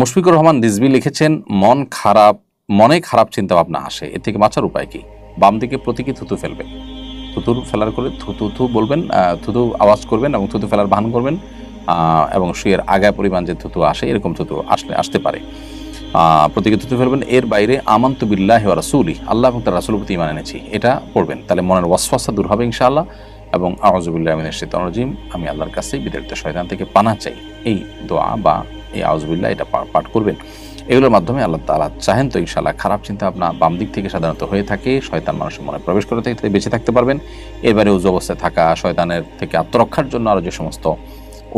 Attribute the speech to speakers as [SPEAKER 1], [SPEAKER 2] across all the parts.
[SPEAKER 1] মুশফিকুর রহমান রিজভি লিখেছেন, মন খারাপ, মনে খারাপ চিন্তা ভাবনা আসে। এর থেকে বাঁচার উপায় কি? বাম দিকে প্রতীকী থুতু ফেলবেন। থুতুর ফেলার করে থুতু থু বলবেন থুতু আওয়াজ করবেন এবং থুতু ফেলার ভান করবেন এবং শুয়ের আগায় পরিমাণ যে থুতু আসে, এরকম থুতু আসলে আসতে পারে। প্রতীকী থুতু ফেলবেন, এর বাইরে আমন্ত বিল্লাহ রাসুলি, আল্লাহ এবং তার রাসুল প্রতি ইমান এনেছি। এটা পড়বেন। তাহলে মনের ওয়াসফাসা দূর হবে ইনশাআল্লাহ। এবং আউজুবিল্লাহ আমিনের শৈতান রাজিম, আমি আল্লাহর কাছে বিতাড়িত শয়তান থেকে পানা চাই। এই দোয়া বা এই আউজবিল্লাহ এটা পাঠ করবেন। এগুলোর মাধ্যমে আল্লাহ তাআলা চাহেন তো ইনশাআল্লাহ খারাপ চিন্তা ভাবনা বাম দিক থেকে সাধারণত হয়ে থাকে, শয়তান মানুষের মনে প্রবেশ করে থেকে বেঁচে থাকতে পারবেন। এবারে উজু অবস্থায় থাকা শয়তানের থেকে আত্মরক্ষার জন্য আরও যে সমস্ত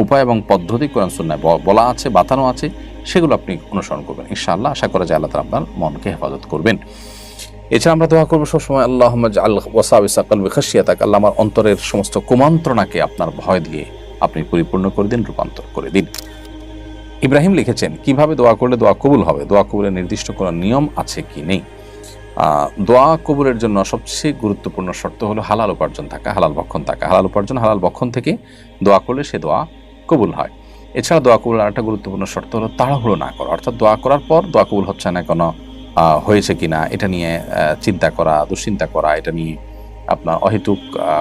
[SPEAKER 1] উপায় এবং পদ্ধতি কোরআন সুন্নায় বলা আছে বাতানো আছে, সেগুলো আপনি অনুসরণ করবেন। ইনশাআল্লাহ আশা করা যায় আল্লাহ তাআলা আপনার মনকে হেফাজত করবেন। এছাড়া আমরা দোয়া করব সবসময় আল্লাহ আল ওয়াসাবিসাকাল বিখাসিয়াতাক আল্লাহ আমার অন্তরের সমস্ত কুমন্ত্রণাকে আপনার ভয় দিয়ে আপনি পরিপূর্ণ করে দিন, রূপান্তর করে দিন। ইব্রাহিম লিখেছেন, কীভাবে দোয়া করলে দোয়া কবুল হবে? দোয়া কবুলের নির্দিষ্ট কোনো নিয়ম আছে কি নেই? দোয়া কবুলের জন্য সবচেয়ে গুরুত্বপূর্ণ শর্ত হলো হালাল উপার্জন থাকা, হালাল বক্ষণ থাকা। হালাল উপার্জন, হালাল বক্ষণ থেকে দোয়া করলে সে দোয়া কবুল হয়। এছাড়া দোয়া কবুল আরেকটা গুরুত্বপূর্ণ শর্ত হলো তাড়াহুড়ো না করা। অর্থাৎ দোয়া করার পর দোয়া কবুল হচ্ছে না কোনো হয়েছে কি না, এটা নিয়ে চিন্তা করা, দুশ্চিন্তা করা, এটা নিয়ে আপনার অহেতুক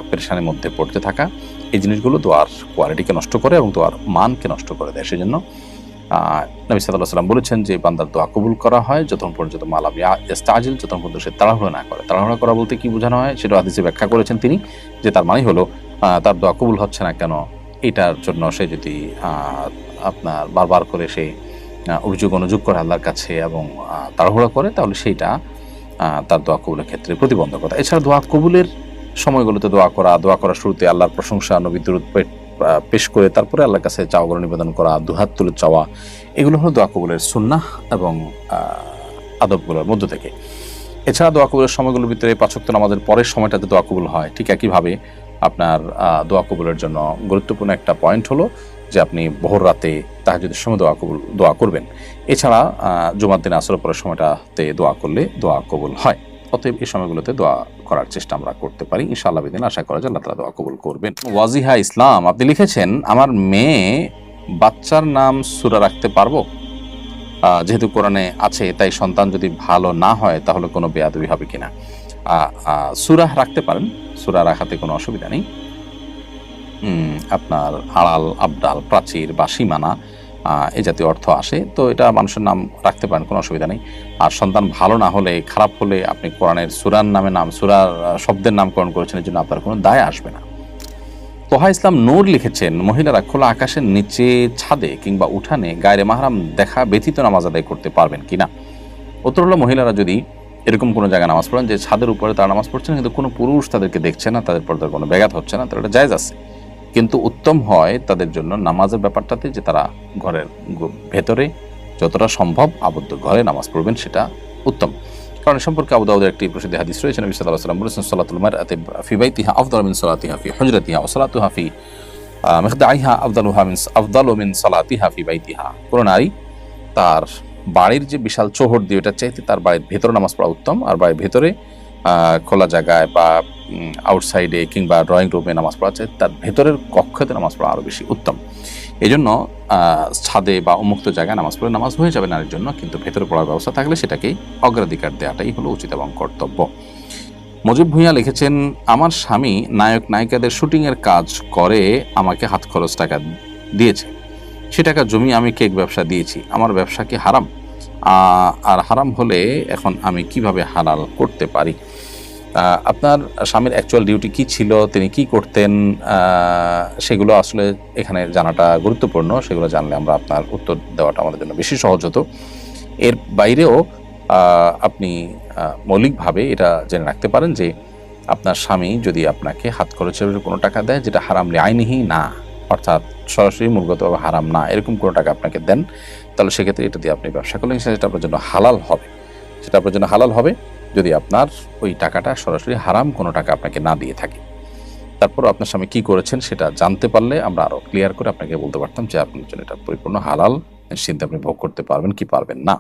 [SPEAKER 1] পেরেশানির মধ্যে পড়তে থাকা। এই জিনিসগুলো দোয়ার কোয়ালিটিকে নষ্ট করে এবং দোয়ার মানকে নষ্ট করে দেয়। সেজন্য নবী সাল্লাহ সাল্লাম বলেছেন যে বান্দার দোয়া কবুল করা হয় যতক্ষণ পর্যন্ত মালাম ইস্তাজিল যতক্ষণ পর্যন্ত সে তাড়াহুড়ো না করে। তাড়াহুড়া করা বলতে কি বোঝানো হয়? সেটা হাদিসে ব্যাখ্যা করেছেন তিনি যে তার মানে হলো তার দোয়া কবুল হচ্ছে না কেন এটার জন্য সে যদি আপনার বারবার করে সে অভিযোগ অনুযোগ করে আল্লাহর কাছে এবং তাড়াহুড়ো করে তাহলে সেইটা তার দোয়া কবুলের ক্ষেত্রে প্রতিবন্ধকতা। এছাড়া দোয়া কবুলের সময়গুলোতে দোয়া করা দোয়া করার শুরুতে আল্লাহর প্রশংসা নবী আহ, পেশ করে তারপরে আল্লাহর কাছে চাওয়াগুলো নিবেদন করা, দুহাত তুলে চাওয়া, এগুলো হলো দোয়া কবুলের সুন্নাহ এবং আদবগুলোর মধ্য থেকে। এছাড়া দোয়া কবুলের সময়গুলোর ভিতরে পাঁচক্ত নামাজের পরের সময়টাতে দোয়া কবুল হয়। ঠিক একইভাবে আপনার দোয়া কবুলের জন্য গুরুত্বপূর্ণ একটা পয়েন্ট হলো যে আপনি ভোর রাতে তাহাজুদের সময় দোয়া কবুল, দোয়া করবেন। এছাড়া জুমার দিন আসর পরের সময়টাতে দোয়া করলে দোয়া কবুল হয়। অতএব এই সময়গুলোতে দোয়া করার চেষ্টা আমরা করতে পারি। ইনশাআল্লাহ বিদিন আশা করা যায় আল্লাহ তাআলা দোয়া কবুল করবেন। ওয়াজিহা ইসলাম, আপনি লিখেছেন, আমার মেয়ে বাচ্চার নাম সুরা রাখতে পারব? যেহেতু কোরআনে আছে, তাই সন্তান যদি ভালো না হয়, তাহলে কোনো বেয়াদবি হবে কিনা? সুরাহ রাখতে পারেন, সুরা রাখাতে কোনো অসুবিধা নেই। আপনার আড়াল, আবডাল, প্রাচীর বা সীমানা এই জাতীয় অর্থ আসে, তো এটা মানুষের নাম রাখতে পারেন, কোনো অসুবিধা নেই। আর সন্তান ভালো না হলে, খারাপ হলে আপনি কোরআনের সুরার নামে নাম, সুরার শব্দের নামকরণ করেছেন এর জন্য আপনার কোনো দায় আসবে না। তোহা ইসলাম নূর লিখেছেন, মহিলারা খোলা আকাশের নিচে ছাদে কিংবা উঠানে গায়ে মাহারাম দেখা ব্যতীত নামাজ আদায় করতে পারবেন কিনা? উত্তর হলো, মহিলারা যদি এরকম কোনো জায়গায় নামাজ পড়েন যে ছাদের উপরে তারা নামাজ পড়ছেন কিন্তু কোনো পুরুষ তাদেরকে দেখছে না, তাদের পর্দার কোনো ব্যাঘাত হচ্ছে না তাহলে এটা জায়জ আছে। কিন্তু উত্তম হয় তাদের জন্য নামাজের ব্যাপারটাতে যে তারা ঘরের ভেতরে যতটা সম্ভব আবদ্ধ ঘরে নামাজ পড়বেন সেটা উত্তম। কারণ সম্পর্কে আবু দাউদের একটি প্রসিদ্ধ হাদিস রয়েছে নবী সাল্লাল্লাহু আলাইহি ওয়াসাল্লাম বলেছেন সালাতুল মারআতি ফি বাইতিহা আফদালু মিন সালাতিহা ফি হুজরাতিহা ওয়া সালাতুহা ফি আহ, মিখদাইহা আফদালুহা মিন আফদালু মিন সালাতিহা ফি বাইতিহা। কোন নারী তার বাড়ির যে বিশাল চোহর দিয়ে ওটা চাইতে তার বাড়ির ভেতরে নামাজ পড়া উত্তম আর বাড়ির ভেতরে খোলা জায়গায় বা আউটসাইডে কিংবা ড্রয়িং রুমে নামাজ পড়া তার ভেতরের কক্ষতে নামাজ পড়া আরও বেশি উত্তম। এই জন্য ছাদে বা উন্মুক্ত জায়গায় নামাজ পড়লে নামাজ হয়ে যাবে নারীর জন্য, কিন্তু ভেতরে পড়ার ব্যবস্থা থাকলে সেটাকেই অগ্রাধিকার দেওয়াটাই হলো উচিত এবং কর্তব্য। মজিব ভূঁইয়া লিখেছেন, আমার স্বামী নায়ক নায়িকাদের শুটিংয়ের কাজ করে, আমাকে হাত খরচ টাকা দিয়েছে। সে টাকা জমি আমি কেক ব্যবসা দিয়েছি। আমার ব্যবসা কি হারাম? আর হারাম হলে এখন আমি কীভাবে হালাল করতে পারি? আপনার স্বামীর অ্যাকচুয়াল ডিউটি কি ছিল? তিনি কি করতেন? সেগুলো আসলে এখানে জানাটা গুরুত্বপূর্ণ। সেগুলো জানলে আমরা আপনার উত্তর দেওয়াটা আমাদের জন্য বেশি সহজ হতো। এর বাইরেও আপনি মৌলিকভাবে এটা জেনে রাখতে পারেন যে আপনার স্বামী যদি আপনাকে হাত খরচের কোনো টাকা দেয়, যেটা হারাম আইনিহি না। অর্থাৎ সরাসরি মূলগতভাবে হারাম না, এরকম কোনো টাকা আপনাকে দেন, তাহলে সেক্ষেত্রে এটা দিয়ে আপনি ব্যবসা করলেন, সেটা আপনার জন্য হালাল হবে। সেটা আপনার জন্য হালাল হবে যদি আপনার ওই টাকাটা সরাসরি হারাম কোনো টাকা আপনাকে না দিয়ে থাকে। তারপর আপনার স্বামী কী করেছেন সেটা জানতে পারলে আমরা আরও ক্লিয়ার করে আপনাকে বলতে পারতাম যে আপনার জন্য এটা পরিপূর্ণ, হালাল, নিশ্চিন্তে আপনি ভোগ করতে পারবেন কি পারবেন না।